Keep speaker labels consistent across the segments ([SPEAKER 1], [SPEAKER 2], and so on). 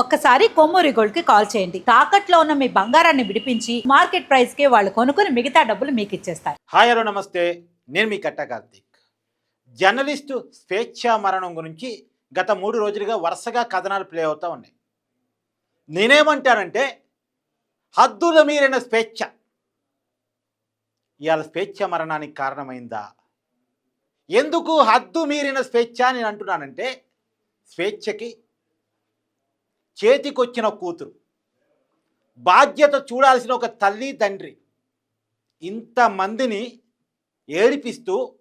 [SPEAKER 1] ఒక్కసారి కొమ్మూరి గోల్డ్కి కాల్ చేయండి. తాకట్లో ఉన్న మీ బంగారాన్ని విడిపించి మార్కెట్ ప్రైస్కి వాళ్ళు కొనుక్కుని మిగతా డబ్బులు మీకు ఇచ్చేస్తారు.
[SPEAKER 2] హాయ్ హలో నమస్తే. నేను మీ కట్ట కార్తీక్. జర్నలిస్టు స్వేచ్ఛ మరణం గురించి గత మూడు రోజులుగా వరుసగా కథనాలు ప్లే అవుతూ ఉన్నాయి. నేనేమంటానంటే హద్దుల మీరిన స్వేచ్ఛ. ఇవాళ స్వేచ్ఛ మరణానికి కారణమైందా? ఎందుకు హద్దు మీరిన స్వేచ్ఛ నేను అంటున్నానంటే స్వేచ్ఛకి చేతికొచ్చిన కూతురు. బాధ్యత చూడాల్సిన ఒక తల్లి తండ్రి. ఇంతమందిని ఏడిపిస్తూ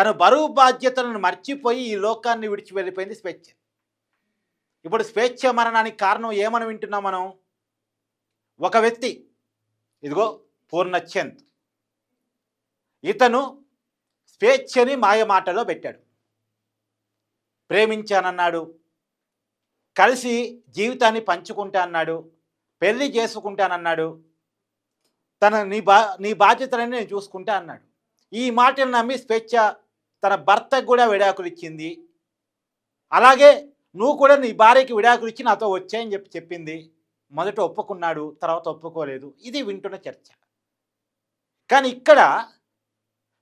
[SPEAKER 2] తన బరువు బాధ్యతలను మర్చిపోయి ఈ లోకాన్ని విడిచి వెళ్ళిపోయింది స్వేచ్ఛ. ఇప్పుడు స్వేచ్ఛ మరణానికి కారణం ఏమని వింటున్నాం మనం? ఒక వ్యక్తి ఇదిగో పూర్ణచంద్. ఇతను స్వేచ్ఛని మాయమాటలో పెట్టాడు. ప్రేమించానన్నాడు. కలిసి జీవితాన్ని పంచుకుంటా అన్నాడు పెళ్ళి చేసుకుంటానన్నాడు తన నీ బా నీ బాధ్యతలన్నీ నేను చూసుకుంటా అన్నాడు. ఈ మాటలు నమ్మి స్వేచ్ఛ తన భర్తకు కూడా విడాకులు ఇచ్చింది. అలాగే నువ్వు కూడా నీ భార్యకి విడాకులు ఇచ్చి నాతో వచ్చాయని చెప్పి చెప్పింది. మొదట ఒప్పుకున్నాడు తర్వాత ఒప్పుకోలేదు. ఇది వింటున్న చర్చ. కానీ ఇక్కడ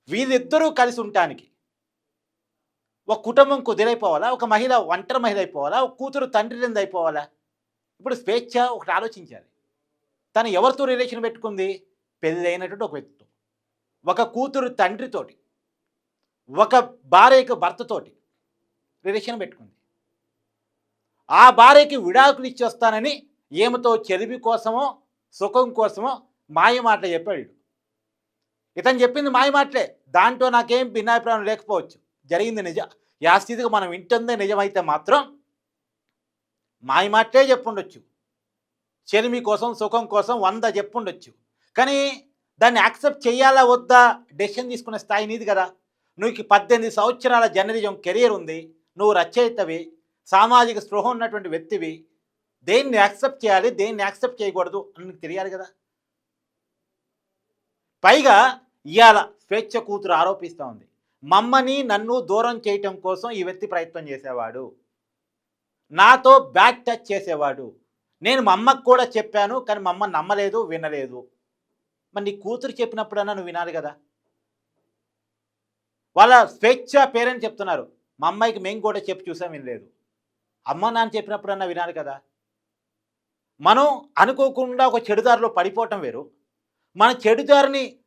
[SPEAKER 2] వీళ్ళిద్దరూ కలిసి ఉండటానికి ఒక కుటుంబం కుదిరైపోవాలా? ఒక మహిళ ఒంటరి మహిళ అయిపోవాలా? ఒక కూతురు తండ్రి నింద అయిపోవాలా? ఇప్పుడు స్వేచ్ఛ ఒకటి ఆలోచించాలి. తను ఎవరితో రిలేషన్ పెట్టుకుంది? పెళ్ళి అయినటువంటి ఒక వ్యక్తితో. ఒక కూతురు తండ్రితోటి ఒక భార్యకు భర్తతోటి రిలేషన్ పెట్టుకుంది. ఆ భార్యకి విడాకులు ఇచ్చేస్తానని ఏమతో చదివి కోసమో సుఖం కోసమో మాయ మాటలు చెప్పాడు ఇతను చెప్పింది మాయ మాటలే. దాంట్లో నాకేం భిన్నాభిప్రాయం లేకపోవచ్చు. జరిగింది నిజ యాస్థితిగా మనం వింటుందే నిజమైతే మాత్రం మాయ మాటే చెప్పుండొచ్చు. చెరిమి కోసం సుఖం కోసం వంద చెప్పుండొచ్చు. కానీ దాన్ని యాక్సెప్ట్ చేయాలా వద్దా? డెసిషన్ తీసుకునే స్థాయి నీది కదా. నువ్వు పద్దెనిమిది సంవత్సరాల జర్నలిజం కెరీర్ ఉంది. నువ్వు రచయితవి. సామాజిక స్పృహ ఉన్నటువంటి వ్యక్తివి. దేన్ని యాక్సెప్ట్ చేయాలి దేన్ని యాక్సెప్ట్ చేయకూడదు అని నీకు తెలియాలి కదా. పైగా ఇవాళ స్వేచ్ఛ కూతురు ఆరోపిస్తూ ఉంది. మమ్మని నన్ను దూరం చేయటం కోసం ఈ వ్యక్తి ప్రయత్నం చేసేవాడు. నాతో బ్యాక్ టచ్ చేసేవాడు. నేను మా అమ్మకు కూడా చెప్పాను కానీ మా అమ్మ నమ్మలేదు వినలేదు. మరి నీ కూతురు చెప్పినప్పుడన్నా నువ్వు వినాలి కదా? వాళ్ళ స్వేచ్ఛ పేరెంట్స్ చెప్తున్నారు. మా అమ్మాయికి మేము కూడా చెప్పి చూసాం వినలేదు. అమ్మ నాన్న చెప్పినప్పుడన్నా వినాలి కదా? మనం అనుకోకుండా ఒక చెడుదారిలో పడిపోవటం వేరు. మన చెడుదారిని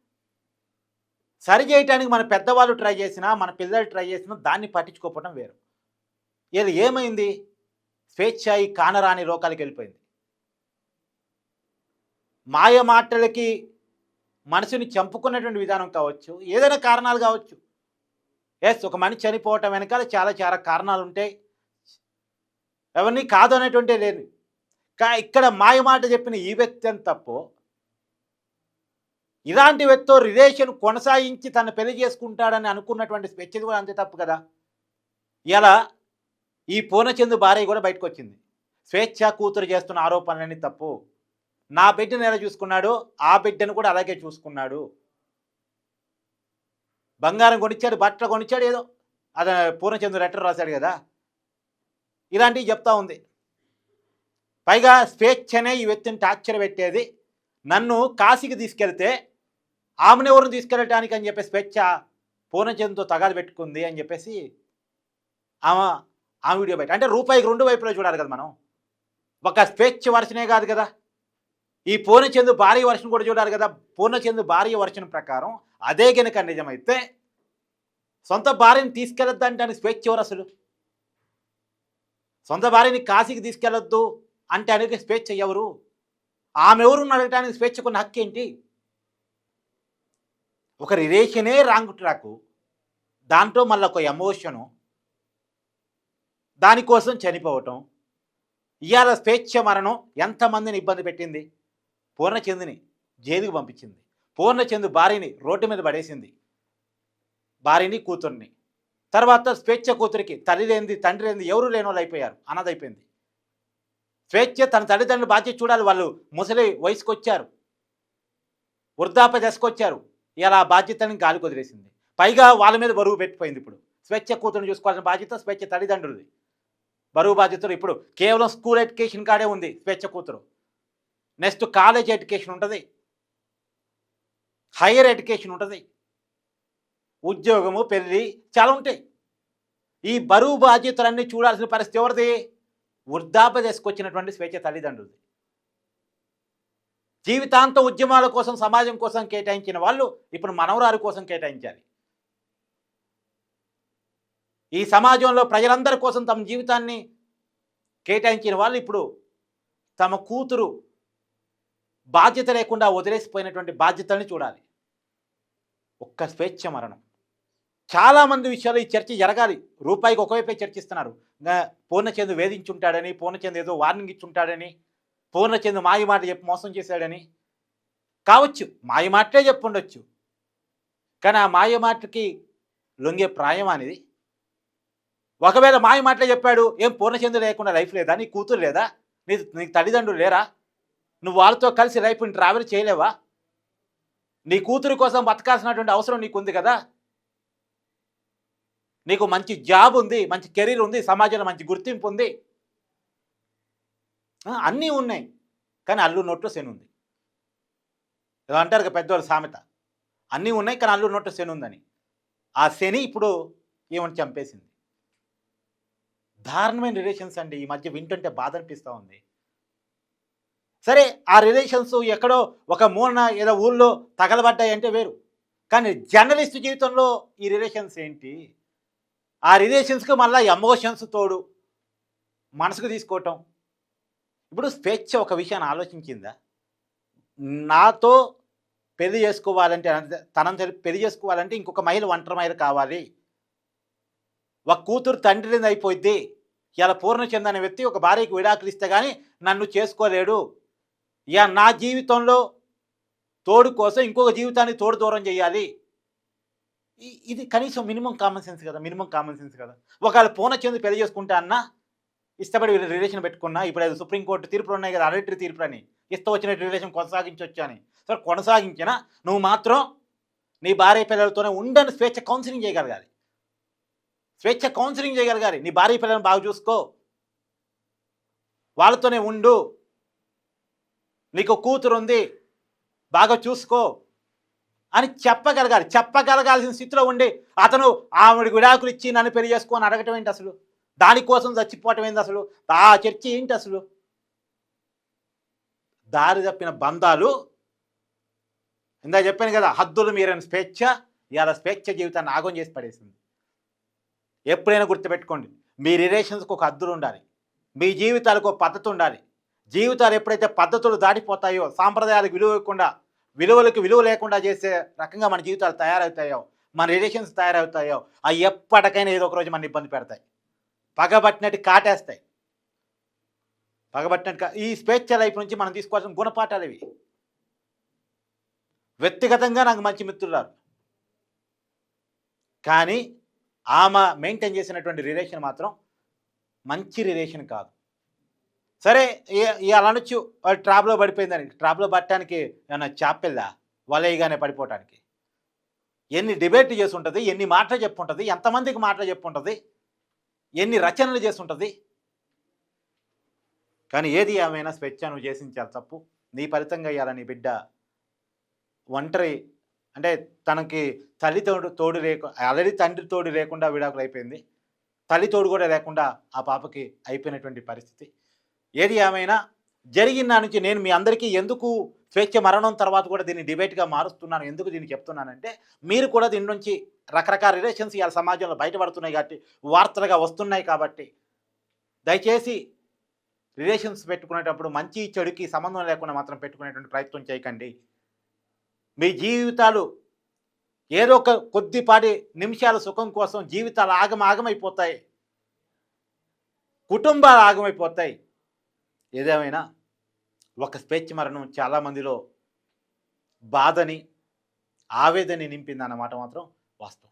[SPEAKER 2] సరి చేయటానికి మన పెద్దవాళ్ళు ట్రై చేసినా మన పిల్లలు ట్రై చేసినా దాన్ని పట్టించుకోకపోవడం వేరు. ఇది ఏమైంది? స్వేచ్ఛ ఈ కానరాని లోకాలకి వెళ్ళిపోయింది. మాయ మాటలకి మనసుని చంపుకున్నటువంటి విధానం కావచ్చు ఏదైనా కారణాలు కావచ్చు. ఎస్ ఒక మనిషి చనిపోవటం వెనకాల చాలా చాలా కారణాలు ఉంటాయి ఎవరిని కాదు అనేటువంటి లేదు. ఇక్కడ మాయ మాట చెప్పిన ఈ వ్యక్తి అని తప్పు ఇలాంటి వ్యక్తితో రిలేషన్ కొనసాగించి తను పెళ్ళి చేసుకుంటాడని అనుకున్నటువంటి స్వేచ్ఛది కూడా అంతే తప్పు కదా. ఇలా ఈ పూర్ణచందు భార్య కూడా బయటకు వచ్చింది స్వేచ్ఛ కూతురు చేస్తున్న ఆరోపణలన్నీ తప్పు. నా బిడ్డను ఎలా చూసుకున్నాడు? ఆ బిడ్డను కూడా అలాగే చూసుకున్నాడు. బంగారం కొనిచ్చాడు బట్టలు కొనిచ్చాడు ఏదో అదే పూర్ణచంద్ర లెటర్ రాశాడు కదా. ఇలాంటివి చెప్తా ఉంది. పైగా స్వేచ్ఛనే ఈ వ్యక్తిని టార్చర్ పెట్టేది. నన్ను కాశీకి తీసుకెళ్తే ఆమెను ఎవరిని తీసుకెళ్ళటానికి అని చెప్పి స్వేచ్ఛ పూర్ణచంద్రతో తగాదు పెట్టుకుంది అని చెప్పేసి ఆమె ఆమె వీడియో బయట అంటే రూపాయికి రెండు వైపులో చూడాలి కదా మనం. ఒక స్వేచ్ఛ వర్షనే కాదు కదా. ఈ పూర్ణచంద్రు భార్య వర్షం కూడా చూడాలి కదా. పూర్ణచంద్రు భార్య వర్షం ప్రకారం అదే గనుక నిజమైతే సొంత భార్యని తీసుకెళ్ళొద్దంటే స్వేచ్ఛ ఎవరు అసలు? సొంత భార్యని కాశీకి తీసుకెళ్ళొద్దు అంటే అనేది స్వేచ్ఛ ఎవరు? ఆమె ఎవరు అడగటానికి స్వేచ్ఛకున్న హక్కు ఏంటి ఒక రిలేషనే రాంగ్ ట్రాకు. దాంట్లో మళ్ళీ ఒక ఎమోషను. దానికోసం చనిపోవటం. ఇవాళ స్వేచ్ఛ మరణం ఎంతమందిని ఇబ్బంది పెట్టింది? పూర్ణచందుని జైలుకు పంపించింది. పూర్ణచందు భార్యని రోడ్డు మీద పడేసింది. భార్యని కూతుర్ని. తర్వాత స్వేచ్ఛ కూతురికి తల్లి లేనిది తండ్రి లేనిది ఎవరు లేని వాళ్ళు అయిపోయారు. అన్నదైపోయింది స్వేచ్ఛ తన తల్లిదండ్రులు బాధ్యత చూడాలి వాళ్ళు. ముసలి వయసుకొచ్చారు. వృద్ధాప వృద్ధాప్య దశకు వచ్చారు ఇలా బాధ్యతని గాలి కుదిరేసింది పైగా వాళ్ళ మీద బరువు పెట్టిపోయింది ఇప్పుడు. స్వేచ్ఛ కూతురుని చూసుకోవాల్సిన బాధ్యత స్వేచ్ఛ తల్లిదండ్రులది. బరువు బాధ్యతలు ఇప్పుడు కేవలం స్కూల్ ఎడ్యుకేషన్ కాడే ఉంది స్వేచ్ఛ కూతురు. నెక్స్ట్ కాలేజ్ ఎడ్యుకేషన్ ఉంటుంది. హైయర్ ఎడ్యుకేషన్ ఉంటుంది. ఉద్యోగము పెళ్ళి చాలా ఉంటాయి. ఈ బరువు బాధ్యతలన్నీ చూడాల్సిన పరిస్థితి ఎవరిది? వృద్ధాప్య తీసుకొచ్చినటువంటి స్వేచ్ఛ తల్లిదండ్రులది. జీవితాంత ఉద్యమాల కోసం సమాజం కోసం కేటాయించిన వాళ్ళు ఇప్పుడు మనవరారు కోసం కేటాయించాలి. ఈ సమాజంలో ప్రజలందరి కోసం తమ జీవితాన్ని కేటాయించిన వాళ్ళు ఇప్పుడు తమ కూతురు బాధ్యత లేకుండా వదిలేసిపోయినటువంటి బాధ్యతల్ని చూడాలి. ఒక్క స్వేచ్ఛ మరణం. చాలామంది విషయాలు ఈ చర్చ జరగాలి. రూపాయికి ఒకవైపే చర్చిస్తున్నారు. పూర్ణచంద్ వేధించుంటాడని పూర్ణచంద్ ఏదో వార్నింగ్ ఇచ్చుంటాడని పూర్ణచంద్ మాయ మాట చెప్పి మోసం చేశాడని? కావచ్చు. మాయ మాటలే చెప్పుండొచ్చు. కానీ ఆ మాయ మాటకి లొంగే ప్రాయం అనేది? ఒకవేళ మాయ మాటలే చెప్పాడు ఏం పూర్ణచంద్ర లేకుండా లైఫ్ లేదా? నీ కూతురు లేదా? నీ నీకు తల్లిదండ్రులు లేరా? నువ్వు వాళ్ళతో కలిసి లైఫ్ని ట్రావెల్ చేయలేవా? నీ కూతురు కోసం బతకాల్సినటువంటి అవసరం నీకుంది కదా? నీకు మంచి జాబ్ ఉంది మంచి కెరీర్ ఉంది సమాజంలో మంచి గుర్తింపు ఉంది. అన్నీ ఉన్నాయి. కానీ అల్లు నోట్లో శని ఉంది. ఏదో అంటారు కదా పెద్దవాళ్ళు సామెత. అన్నీ ఉన్నాయి కానీ అల్లు నోట్లో శని ఉందని. ఆ శని ఇప్పుడు ఏమని చంపేసింది? దారుణమైన రిలేషన్స్ అండి. ఈ మధ్య వింటుంటే బాధ అనిపిస్తూ ఉంది. సరే ఆ రిలేషన్స్ ఎక్కడో ఒక మూలన ఏదో ఊళ్ళో తగలబడ్డాయి అంటే వేరు. కానీ జర్నలిస్ట్ జీవితంలో ఈ రిలేషన్స్ ఏంటి? ఆ రిలేషన్స్కి మళ్ళీ ఎమోషన్స్ తోడు మనసుకు తీసుకోవటం. ఇప్పుడు స్వేచ్ఛ ఒక విషయాన్ని ఆలోచించిందా? నాతో పెళ్ళి చేసుకోవాలంటే తనంత పెళ్ళి చేసుకోవాలంటే ఇంకొక మహిళ ఒంటరి మహిళ కావాలి. ఒక కూతురు తండ్రిని అయిపోద్ది ఇలా పూర్ణచంద్ అనే వ్యక్తి ఒక భార్యకి విడాకులు ఇస్తే కానీ నన్ను చేసుకోలేడు. ఇక నా జీవితంలో తోడు కోసం ఇంకొక జీవితాన్ని తోడు దూరం చేయాలి. ఇది కనీసం మినిమం కామన్ సెన్స్ కదా మినిమం కామన్ సెన్స్ కదా. ఒకవేళ పూర్ణచంద్ పెళ్ళి చేసుకుంటా అన్నా ఇష్టపడి రిలేషన్ పెట్టుకున్నా ఇప్పుడు అది సుప్రీంకోర్టు తీర్పులు ఉన్నాయి కదా అరటి తీర్పులు అని. ఇష్టం వచ్చిన రిలేషన్ కొనసాగించవచ్చు అని. సరే కొనసాగించినా నువ్వు మాత్రం నీ భార్య పిల్లలతోనే ఉండని స్వేచ్ఛ కౌన్సిలింగ్ చేయగలగాలి. స్వేచ్ఛ కౌన్సిలింగ్ చేయగలగాలి. నీ భార్య పిల్లలను బాగా చూసుకో. వాళ్ళతోనే ఉండు. నీకు కూతురు ఉంది. బాగా చూసుకో అని చెప్పగలగాలి. చెప్పగలగాల్సిన స్థితిలో ఉండి అతను ఆవిడ విడాకులు ఇచ్చి నన్ను పెళ్ళి చేసుకో అని అడగటం ఏంటి అసలు? దానికోసం చచ్చిపోవటం ఏంది అసలు? ఆ చర్చ ఏంటి అసలు? దారి తప్పిన బంధాలు. ఇందా చెప్పాను కదా హద్దులు మీరైన స్వేచ్ఛ ఇవాళ స్వేచ్ఛ జీవితాన్ని ఆగం చేసి పడేసింది. ఎప్పుడైనా గుర్తుపెట్టుకోండి మీ రిలేషన్స్కి ఒక హద్దులు ఉండాలి. మీ జీవితాలకు ఒక పద్ధతి ఉండాలి. జీవితాలు ఎప్పుడైతే పద్ధతులు దాటిపోతాయో సాంప్రదాయాలకు విలువ ఇవ్వకుండా విలువలకు విలువ లేకుండా చేసే రకంగా మన జీవితాలు తయారవుతాయో మన రిలేషన్స్ తయారవుతాయో అవి ఎప్పటికైనా ఏదో ఒక రోజు మన ఇబ్బంది పెడతాయి. పగబట్టినట్టు కాటేస్తాయి. పగబట్టినట్టు ఈ స్వేచ్ఛ లైఫ్ నుంచి మనం తీసుకోవాల్సిన గుణపాఠాలు ఇవి. వ్యక్తిగతంగా నాకు మంచి మిత్రురాలు కానీ ఆమె మెయింటైన్ చేసినటువంటి రిలేషన్ మాత్రం మంచి రిలేషన్ కాదు. సరే ఇవాళ అనొచ్చు వాళ్ళు ట్రాప్లో పడిపోయిందని. ట్రాప్లో పట్టడానికి ఏమన్నా చాపెల్లా? వలయగానే పడిపోవటానికి. ఎన్ని డిబేట్ చేసి ఉంటుంది ఎన్ని మాటలు చెప్పుంటుంది ఎంతమందికి మాటలు చెప్పుంటుంది ఎన్ని రచనలు చేసి ఉంటుంది కానీ ఏది ఏమైనా స్వేచ్ఛ నువ్వు చేసించాలి తప్పు. నీ ఫలితంగా అయ్యాలని నీ బిడ్డ. ఒంటరి అంటే తనకి తల్లి తోడు తోడు లేకు ఆల్రెడీ తండ్రి తోడు లేకుండా విడాకులు అయిపోయింది. తల్లి తోడు కూడా లేకుండా ఆ పాపకి అయిపోయినటువంటి పరిస్థితి. ఏది ఏమైనా జరిగిన నుంచి నేను మీ అందరికీ ఎందుకు స్వేచ్ఛ మరణం తర్వాత కూడా దీన్ని డిబేట్గా మారుస్తున్నాను ఎందుకు దీన్ని చెప్తున్నానంటే మీరు కూడా దీని నుంచి రకరకాల రిలేషన్స్ ఇవాళ సమాజంలో బయటపడుతున్నాయి కాబట్టి వార్తలుగా వస్తున్నాయి కాబట్టి దయచేసి రిలేషన్స్ పెట్టుకునేటప్పుడు మంచి చెడుకి సంబంధం లేకుండా మాత్రం పెట్టుకునేటువంటి ప్రయత్నం చేయకండి. మీ జీవితాలు ఏదో ఒక కొద్దిపాటి నిమిషాల సుఖం కోసం జీవితాలు ఆగమ ఆగమైపోతాయి కుటుంబాలు ఆగమైపోతాయి. ఏదేమైనా ఒక స్వేచ్ఛ మరణం చాలామందిలో బాధని ఆవేదని నింపింది అన్నమాట మాత్రం వాస్తవం.